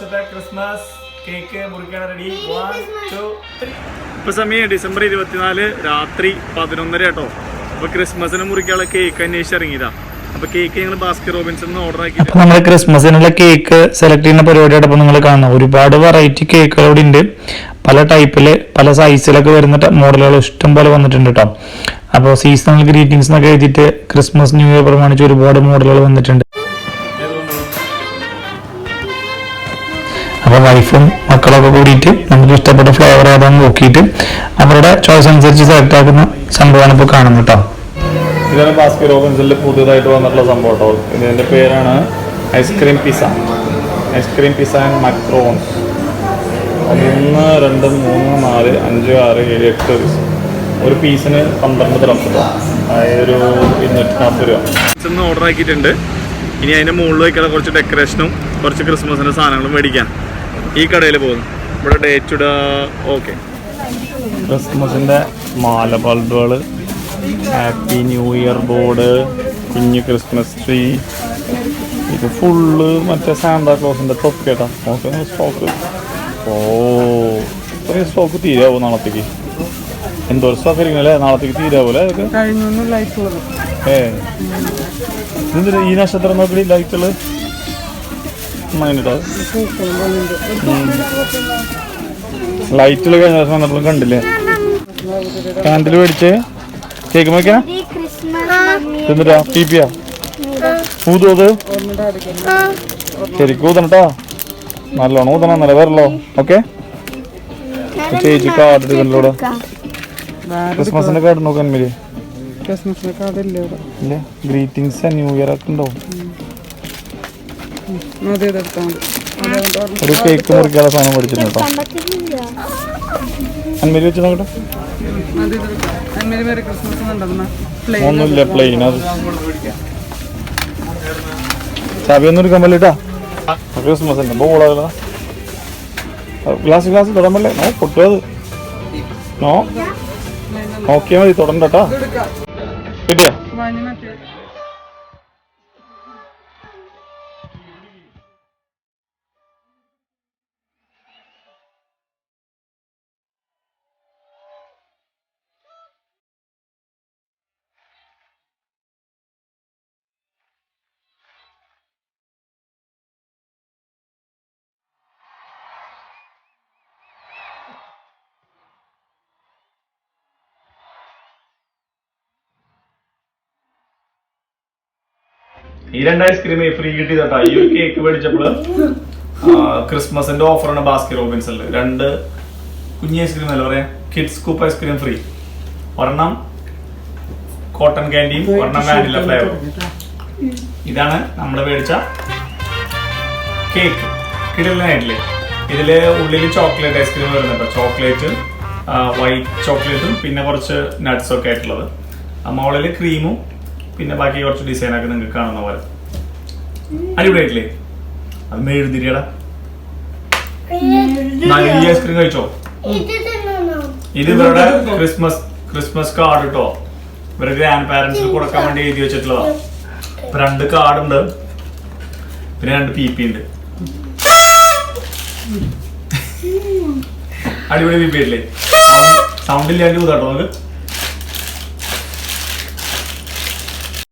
Christmas cake മുറിക്കാൻ ready one two ഇപ്പൊ സമയം ഡിസംബർ ഇരുപത്തിനാല് രാത്രി പതിനൊന്നര കേട്ടോ. അപ്പൊ ക്രിസ്മസിന് മുറിക്കാനുള്ള കേക്ക് അന്വേഷിച്ച് ഇറങ്ങിയതാ. അപ്പൊ കേക്ക് ഞങ്ങൾ ബാസ്കർ റോബിൻസ് ഓർഡർ ആക്കി നമ്മൾ ക്രിസ്മസിനുള്ള കേക്ക് സെലക്ട് ചെയ്യുന്ന പരിപാടിയോടൊപ്പം നിങ്ങൾ കാണണം ഒരുപാട് വെറൈറ്റി കേക്കുകൾ ഇവിടെ ഉണ്ട്. പല ടൈപ്പിൽ പല സൈസിലൊക്കെ വരുന്ന മോഡലുകൾ ഇഷ്ടം പോലെ വന്നിട്ടുണ്ട് കേട്ടോ. അപ്പോൾ സീസണൽ ഗ്രീറ്റിംഗ്സ് എന്നൊക്കെ എഴുതിയിട്ട് ക്രിസ്മസ് ന്യൂ ഇയർ പ്രമാണിച്ച് ഒരുപാട് മോഡലുകൾ വന്നിട്ടുണ്ട്. അപ്പോൾ വൈഫും മക്കളൊക്കെ കൂടിയിട്ട് നമുക്ക് ഇഷ്ടപ്പെട്ട ഫ്ലേവർ ഏതാണെന്ന് നോക്കിയിട്ട് അവരുടെ ചോയ്സ് അനുസരിച്ച് സെലക്ട് ആക്കുന്ന സംഭവമാണ് ഇപ്പോൾ കാണുന്നത് കേട്ടോ ഇതാണ് ബാസ്കർ റോബിൻസിൽ പുതിയതായിട്ട് വന്നിട്ടുള്ള സംഭവം കേട്ടോ ഇതിന്റെ പേരാണ് ice cream pizza ice cream pizza and macarons ഒന്ന് രണ്ട് മൂന്ന് നാല് അഞ്ച് ആറ് ഏഴ് എട്ട് പീസ് ഒരു പീസിന് പന്ത്രണ്ട് കേട്ടോ അതായത് ഒരു ഇരുന്നൂറ്റി നാൽപ്പത് രൂപ ഓർഡർ ആക്കിയിട്ടുണ്ട്. ഇനി അതിന്റെ മുകളിൽ വയ്ക്കുന്ന കുറച്ച് ഡെക്കറേഷനും കുറച്ച് ക്രിസ്മസിന്റെ സാധനങ്ങളും മേടിക്കാൻ ഈ കടയിൽ പോകുന്നു. ഇവിടെ ഡേറ്റ് ഓക്കെ ക്രിസ്മസിന്റെ മാല ബൾബുകൾ ഹാപ്പി ന്യൂ ഇയർ ബോർഡ് കുഞ്ഞു ക്രിസ്മസ് ട്രീ ഇത് ഫുള്ള് മറ്റേ സാന്താ ക്ലോസിന്റെ തൊപ്പ് കേട്ടാ. നോക്കുന്ന സ്റ്റോക്ക് ഓ ഇത്രയും സ്റ്റോക്ക് തീരാവോ നാളത്തേക്ക്? എന്തോ സ്റ്റോക്ക് ആയിരിക്കും അല്ലേ? നാളത്തേക്ക് തീരാവൂലെ അതൊക്കെ? ലൈറ്റ് ഉള്ളത് ഏ. ഈ നക്ഷത്രം നോക്കി ലൈറ്റുകൾ ലൈറ്റുകൾ കഴിഞ്ഞ ദിവസം വന്നപ്പോൾ കണ്ടില്ലേ? കാൻഡിൽ മേടിച്ച് കേക്ക് മേക്കാ. എന്നിട്ടാ പി പിയാ ഊതു അത്? ശരിക്കും ഊതണട്ടാ. നല്ലോണം ഊതണം നല്ല വരല്ലോ ഓക്കെ ചേച്ചി കാർഡ് എടുക്കണിലൂടെ ക്രിസ്മസിന്റെ കാർഡ് നോക്കാൻ മേലെ ക്രിസ്മസിന് കാർഡില്ല ഇവിടെ? ഇല്ല? ഗ്രീറ്റിംഗ്സ് ന്യൂ ഇയർ ഒക്കെ ഉണ്ടാവും ഒരു കേക്ക് മുറിക്കാനുള്ള സാധനം മേടിച്ചിട്ടുണ്ട് കേട്ടോ. അന്മേരി വെച്ച് നോക്കട്ടെ. ഒന്നുമില്ല പ്ലെയിൻ അത് ചാവി ഒന്നും എടുക്കാൻ പറ്റിട്ടാ ക്രിസ്മസ് ഉണ്ട് കൂടാതെ ഗ്ലാസ് ഗ്ലാസ് തൊടാൻ പറ്റില്ലേ? നോ പൊട്ടുക നോ? നോക്കിയാൽ മതി തൊടണ്ടട്ടാ കിട്ടിയാ? ഈ രണ്ട് ഐസ്ക്രീം ഫ്രീ കിട്ടിയതാ ഈ ഒരു കേക്ക് മേടിച്ചപ്പോൾ ക്രിസ്മസിന്റെ ഓഫറാണ് ബാസ്കി റോബിൻസിൽ രണ്ട് കുഞ്ഞി ഐസ്ക്രീം അല്ല പറയാ? കിഡ്സ് കൂപ്പ് ഐസ്ക്രീം ഫ്രീ ഒരെണ്ണം കോട്ടൺ കാൻഡിയും ഒരെണ്ണം വാനില ഫ്ലേവർ ഇതാണ് നമ്മൾ മേടിച്ച കേക്ക് കിടലിനായിട്ടില്ലേ ഇതിൽ ഉള്ളിൽ ചോക്ലേറ്റ് ഐസ്ക്രീം വരുന്നുണ്ട് ചോക്ലേറ്റ് വൈറ്റ് ചോക്ലേറ്റും പിന്നെ കുറച്ച് നട്ട്സ് ഒക്കെ ആയിട്ടുള്ളത്. മുകളിൽ ക്രീമും പിന്നെ ബാക്കി കുറച്ച് ഡിസൈൻ ഒക്കെ നിങ്ങൾക്ക് കാണുന്ന പോലെ. അടിപൊളിയായിട്ടില്ലേ? അത് എഴുതിരിയടാ നല്ല ഈ ഐസ്ക്രീം കഴിച്ചോ? ഇത് ഇവരുടെ ക്രിസ്മസ് ക്രിസ്മസ് കാർഡ് കേട്ടോ ഇവരുടെ ഗ്രാൻഡ് പാരന്റ്സിന് കൊടുക്കാൻ വേണ്ടി എഴുതി വെച്ചിട്ടുള്ളതാ. ഇപ്പൊ രണ്ട് കാർഡ് ഉണ്ട്. പിന്നെ രണ്ട് പി പി ഉണ്ട്. അടിപൊളി പി പി അല്ലേ സൗണ്ട് ഇല്ലാണ്ട് ഊതാട്ടോ നമുക്ക്.